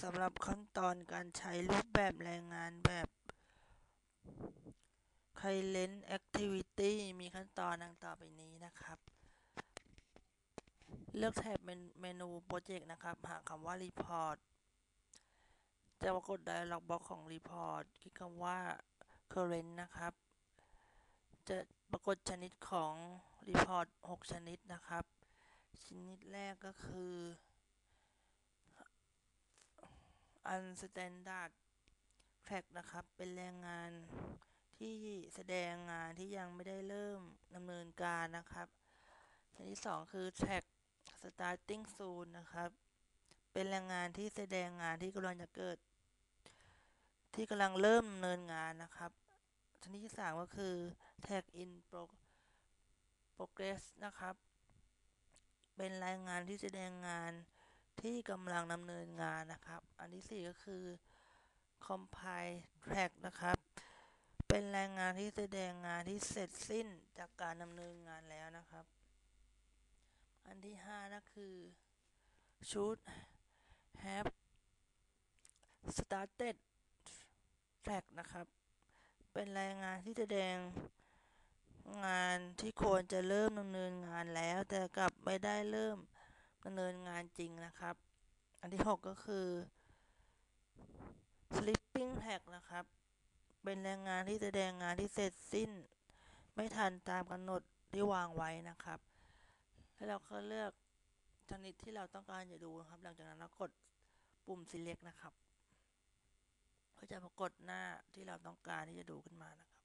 สำหรับขั้นตอนการใช้รูปแบบแรงงานแบบ Current Activity มีขั้นตอนดังต่อไปนี้นะครับ เลือกแท็บเมนูโปรเจกต์นะครับ หาคำว่า Report จะปรากฏ Dialog Box ของ Report คลิกคำว่า Current นะครับ จะปรากฏชนิดของ Report 6 ชนิดนะครับ ชนิดแรกก็คือ Unstandard Fact นะครับ เป็นแรงงานที่แสดงงานที่ยังไม่ได้เริ่มดำเนินการนะครับชนิดที่สองคือ Track Starting Soon นะครับ เป็นแรงงานที่แสดงงานที่กำลังจะเกิด ที่กำลังเริ่มดำเนินงานนะครับชนิดที่สามก็คือ Tag in Progress นะครับ เป็นรายงานที่แสดงงาน ที่กำลังดำเนินงานนะครับ อันที่สี่ก็คือ Compile Track นะครับ เป็นรายงานที่แสดงงานที่เสร็จสิ้นจากการดำเนินงานแล้วนะครับ อันที่ห้าก็คือ Should have started track นะครับ เป็นรายงานที่แสดงงานที่ควรจะเริ่มดำเนินงานแล้ว แต่กลับไม่ได้เริ่ม ดำเนินงานจริงนะครับ อันที่ 6 ก็คือ sleeping tag นะครับ เป็นแรงงานที่แสดงงานที่เสร็จสิ้น ไม่ทันตามกำหนดที่วางไว้นะครับ แล้วเราก็เลือกชนิดที่เราต้องการจะดูนะครับ หลังจากนั้นเรากดปุ่ม select นะครับ ก็จะปรากฏหน้าที่เราต้องการที่จะดูขึ้นมานะครับ